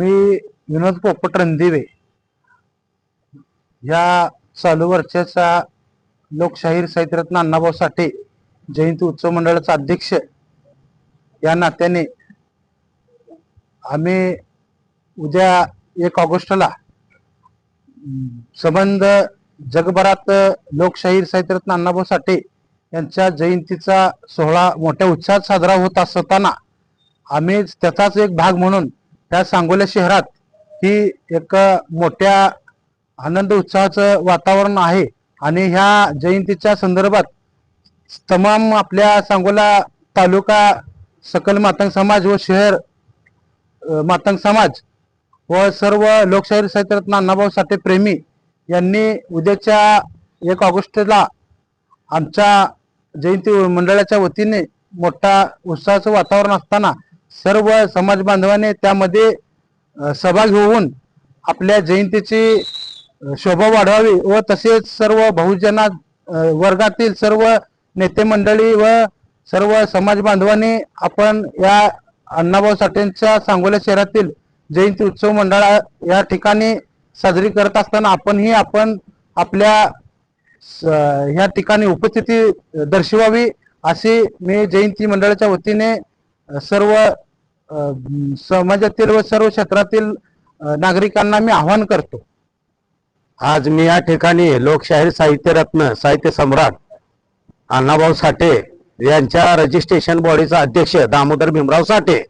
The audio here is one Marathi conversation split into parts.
मी विनोद पोपट रणदिवे या चालू वर्षाचा लोकशाहीर साहित्यरत्न अण्णाभाऊ साठे जयंती उत्सव मंडळाचा अध्यक्ष या नात्याने आम्ही उद्या एक ऑगस्टला संबंध जगभरात लोकशाहीर साहित्यरत्न अण्णाभाऊ साठे यांच्या जयंतीचा सोहळा मोठ्या उत्साहात साजरा होत असताना आम्ही त्याचाच एक भाग म्हणून त्या सांगोला शहरात ही एक मोठ्या आनंद उत्साहाचं वातावरण आहे. आणि ह्या जयंतीच्या संदर्भात तमाम आपल्या सांगोला तालुका सकल मातंग समाज व शहर मातंग समाज व सर्व लोकशाहीर साहित्यरत्न अण्णाभाऊ साठे प्रेमी यांनी उद्याच्या एक ऑगस्टला आमच्या जयंती मंडळाच्या वतीने मोठा उत्साहाचं वातावरण असताना सर्व समाज बांधवाने त्यामध्ये सहभाग सहभागी होऊन आपल्या जयंतीची शोभा वाढवावी व तसेच सर्व बहुजना वर्गातील सर्व नेते मंडळी व सर्व समाज बांधवांनी आपण या अण्णाभाऊ साठेंच्या सांगोला शहरातील जयंती उत्सव मंडळा या ठिकाणी साजरी करत असताना आपणही आपण आपल्या स- ह्या ठिकाणी उपस्थिती दर्शवावी अशी मी जयंती मंडळाच्या वतीने सर्व समाजातील व सर्व क्षेत्रातील नागरिकांना मी आवाहन करतो. आज मी या ठिकाणी लोकशाहीर साहित्यरत्न साहित्य सम्राट अण्णाभाऊ साठे यांच्या रजिस्ट्रेशन बॉडीचा अध्यक्ष दामोदर भीमराव साठे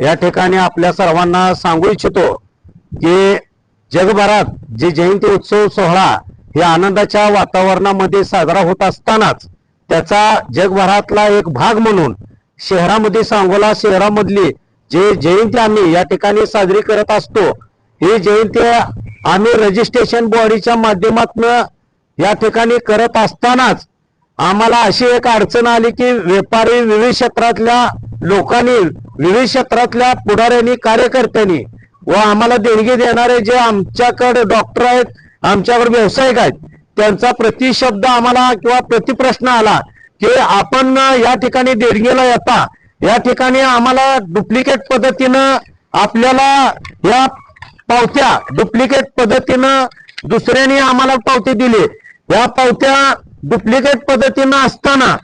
या ठिकाणी आपल्या सर्वांना सांगू इच्छितो की जगभरात जे जयंती उत्सव सोहळा हे आनंदाच्या वातावरणामध्ये साजरा होत असतानाच त्याचा जगभरातला एक भाग म्हणून शहरामध्ये सांगोला शहरामधली जे जयंती आम्ही या ठिकाणी साजरी करत असतो ही जयंती आम्ही रजिस्ट्रेशन बॉडीच्या माध्यमातून या ठिकाणी करत असतानाच आम्हाला अशी एक अडचण आली की व्यापारी विविध क्षेत्रातल्या लोकांनी विविध क्षेत्रातल्या पुढाऱ्यांनी कार्यकर्त्यांनी व आम्हाला देणगी देणारे जे आमच्याकडे डॉक्टर आहेत आमच्याकडे व्यावसायिक आहेत त्यांचा प्रतिशब्द आम्हाला किंवा प्रतिप्रश्न आला की आपण या ठिकाणी देणगीला येता. या ठिकाणी आम्हाला डुप्लिकेट पद्धतीनं आपल्याला या पावत्या डुप्लिकेट पद्धतीनं दुसऱ्याने आम्हाला पावती दिली. या पावत्या डुप्लिकेट पद्धतीनं असताना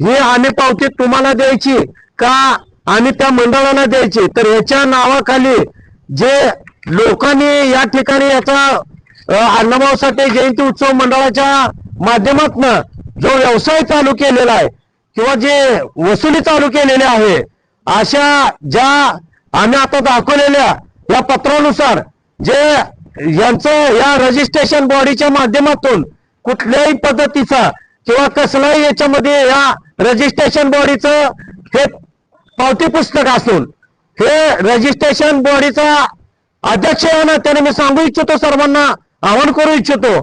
ही आम्ही पावती तुम्हाला द्यायची का आणि त्या मंडळाला द्यायची? तर याच्या नावाखाली जे लोकांनी या ठिकाणी याचा अण्णाभाऊ साठे जयंती उत्सव मंडळाच्या माध्यमातनं जो व्यवसाय चालू केलेला आहे किंवा जे वसुली चालू केलेली आहे अशा ज्या आम्ही आता दाखवलेल्या या पत्रानुसार जे यांचं या रजिस्ट्रेशन बॉडीच्या माध्यमातून कुठल्याही पद्धतीचा किंवा कसलाही याच्यामध्ये या रजिस्ट्रेशन बॉडीचं हे पावती पुस्तक असून हे रजिस्ट्रेशन बॉडीचा अध्यक्ष या नात्याने मी सांगू इच्छितो सर्वांना आवाहन करू इच्छितो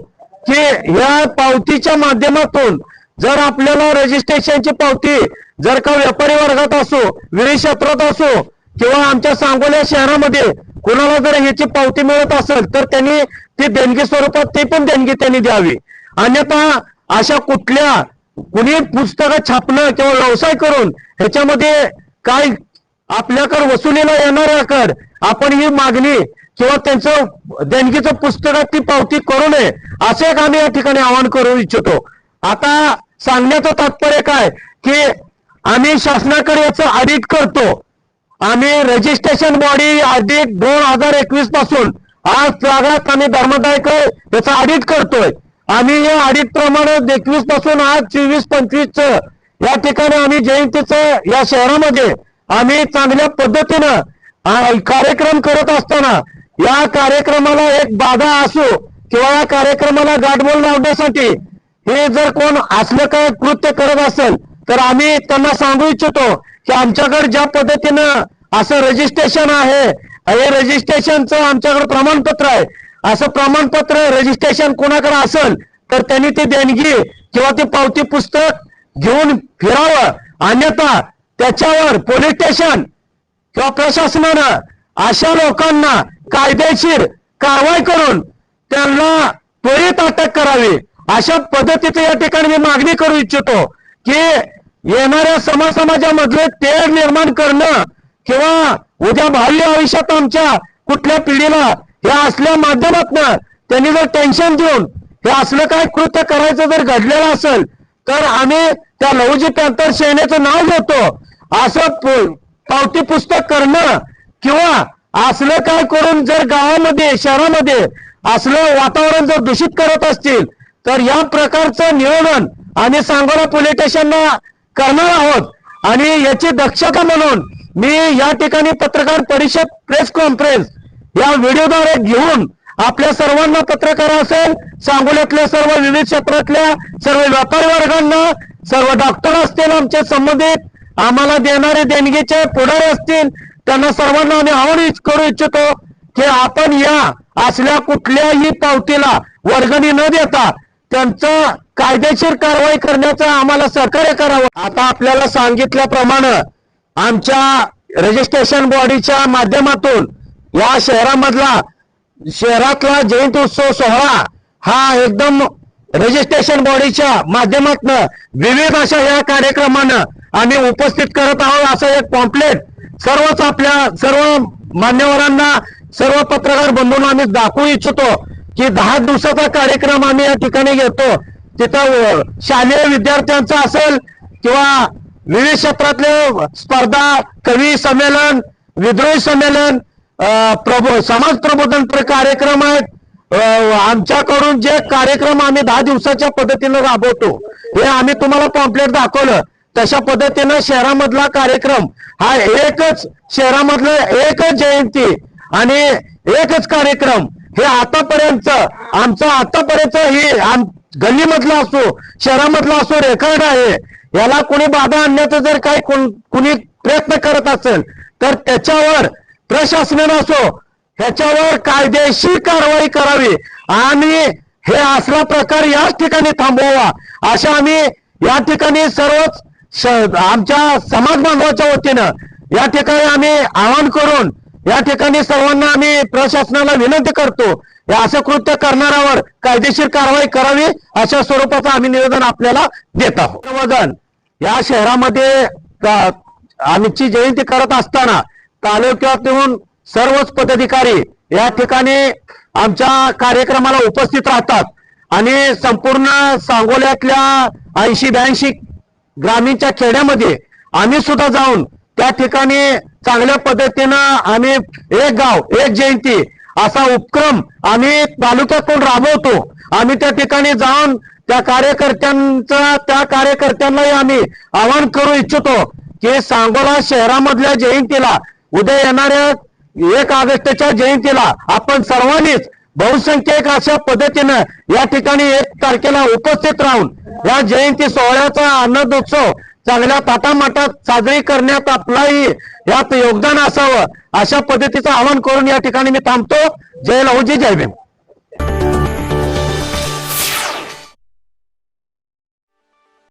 की ह्या पावतीच्या माध्यमातून जर आपल्याला रजिस्ट्रेशनची पावती जर का व्यापारी वर्गात असो विविध क्षेत्रात असो किंवा आमच्या सांगोल्या शहरामध्ये कुणाला जर ह्याची पावती मिळत असेल तर त्यांनी ती देणगी स्वरूपात ती पण देणगी त्यांनी द्यावी. अन्यथा अशा कुठल्या कुणी पुस्तकं छापणं किंवा व्यवसाय करून ह्याच्यामध्ये काय आपल्याकडे वसुलीला येणाऱ्याकड आपण ही मागणी किंवा त्यांचं देणगीचं पुस्तकात ती पावती करू नये असं एक आम्ही या ठिकाणी आवाहन करू इच्छितो. आता सांगण्याचं तात्पर्य काय? की आम्ही शासनाकडे याचं ऑडिट करतो. आम्ही रजिस्ट्रेशन बॉडी ऑडिट दोन हजार एकवीसपासून आज लागलाच आम्ही धर्मदायक याचं ऑडिट करतोय. आम्ही या ऑडिट प्रमाणे एकवीसपासून आज चोवीस पंचवीस या ठिकाणी आम्ही जयंतीचं या शहरामध्ये आम्ही चांगल्या पद्धतीनं कार्यक्रम करत असताना या कार्यक्रमाला एक बाधा असो किंवा या कार्यक्रमाला गाठबोल लावण्यासाठी हे जर कोण असलं काय कृत्य करत असेल तर आम्ही त्यांना सांगू इच्छितो की आमच्याकडे ज्या पद्धतीनं असं रजिस्ट्रेशन आहे हे रजिस्ट्रेशनचं आमच्याकडे प्रमाणपत्र आहे. असं प्रमाणपत्र रजिस्ट्रेशन कोणाकडे असेल तर त्यांनी ती देणगी किंवा ते पावती पुस्तक घेऊन फिरावं. अन्यथा त्याच्यावर पोलीस स्टेशन किंवा प्रशासनानं अशा लोकांना कायदेशीर कारवाई करून त्यांना त्वरित अटक करावी. अशा पद्धतीचं या ठिकाणी मी मागणी करू इच्छितो की येणाऱ्या समाज तेढ निर्माण करणं किंवा उद्या भावी आयुष्यात आमच्या कुठल्या पिढीला या असल्या माध्यमातनं त्यांनी जर टेन्शन देऊन हे असलं काय कृत्य करायचं जर घडलेलं असेल तर आम्ही त्या लहुजी पॅंथर सेनेचं नाव घेतो. असं पावती पुस्तक करणं किंवा असलं काय करून जर गावामध्ये शहरामध्ये असलं वातावरण जर दूषित करत असतील तर या प्रकारचं नियोजन आम्ही सांगोला पोलीस स्टेशनला करणार आहोत. आणि याची दक्षता म्हणून मी या ठिकाणी पत्रकार परिषद प्रेस कॉन्फरन्स या व्हिडिओद्वारे घेऊन आपल्या सर्वांना पत्रकार असेल सांगोल्यातल्या सर्व विविध क्षेत्रातल्या सर्व व्यापारी वर्गांना सर्व डॉक्टर असतील आमचे संबंधित आम्हाला देणारे देणगीचे पुढारी असतील त्यांना सर्वांना आम्ही आव्हान करू इच्छितो की आपण या असल्या कुठल्याही पावतीला वर्गणी न देता त्यांचं कायदेशीर कारवाई करण्याचं आम्हाला सहकार्य करावं. आता आपल्याला सांगितल्याप्रमाणे आमच्या रजिस्ट्रेशन बॉडीच्या माध्यमातून या शहरामधला शहरातला जयंती उत्सव सोहळा हा एकदम रजिस्ट्रेशन बॉडीच्या माध्यमातून विविध अशा या कार्यक्रमानं आम्ही उपस्थित करत आहोत. असं एक पॉम्पलेट सर्वच आपल्या सर्व मान्यवरांना सर्व पत्रकार बंधूंना आम्ही दाखवू इच्छितो की दहा दिवसाचा कार्यक्रम आम्ही या ठिकाणी घेतो. तिथं शालेय विद्यार्थ्यांचा असेल किंवा विविध क्षेत्रातले स्पर्धा कवी संमेलन विद्रोही संमेलन प्रबो समाज प्रबोधन कार्यक्रम आहेत. आमच्याकडून जे कार्यक्रम आम्ही दहा दिवसाच्या पद्धतीनं राबवतो हे आम्ही तुम्हाला पॉम्पलेट दाखवलं. तशा पद्धतीनं शहरामधला कार्यक्रम हा एकच शहरामधलं एकच जयंती आणि एकच कार्यक्रम हे आतापर्यंत आमचं आतापर्यंत ही आम गल्लीमधला असो शहरामधला असो रेकॉर्ड आहे. याला कोणी बाधा आणण्याचा जर काही कोण- कुणी प्रयत्न करत असेल तर त्याच्यावर प्रशासनानं असो ह्याच्यावर कायदेशीर कारवाई करावी. आणि हे असला प्रकार याच ठिकाणी थांबवावा अशा आम्ही या ठिकाणी सर्वच आमच्या समाज बांधवाच्या वतीनं या ठिकाणी आम्ही आवाहन करून या ठिकाणी सर्वांना आम्ही प्रशासनाला विनंती करतो या असं कृत्य करणाऱ्यावर कायदेशीर कारवाई करावी अशा स्वरूपाचं आम्ही निवेदन आपल्याला देत आहोत. वजन या शहरामध्ये आमची जयंती करत असताना तालुक्यातून सर्वच पदाधिकारी या ठिकाणी आमच्या कार्यक्रमाला उपस्थित राहतात. आणि संपूर्ण सांगोल्यातल्या ऐंशी ब्याऐंशी ग्रामीणच्या खेड्यामध्ये आम्ही सुद्धा जाऊन त्या ठिकाणी चांगल्या पद्धतीनं आम्ही एक गाव एक जयंती असा उपक्रम आम्ही तालुक्यातून राबवतो. आम्ही त्या ठिकाणी जाऊन त्या कार्यकर्त्यांचा त्या कार्यकर्त्यांनाही आम्ही आवाहन करू इच्छितो की सांगोला शहरामधल्या जयंतीला उद्या येणाऱ्या एक ऑगस्टच्या जयंतीला आपण सर्वांनीच बहुसंख्यक अशा पद्धतीनं या ठिकाणी एक तारखेला उपस्थित राहून या जयंती सोहळ्याचा आनंदोत्सव चांगल्या ताटामाटात साजरी करण्यात आपलाही यात योगदान असावं अशा पद्धतीचं आवाहन करून या ठिकाणी मी थांबतो. जय लहूजी जय भीम.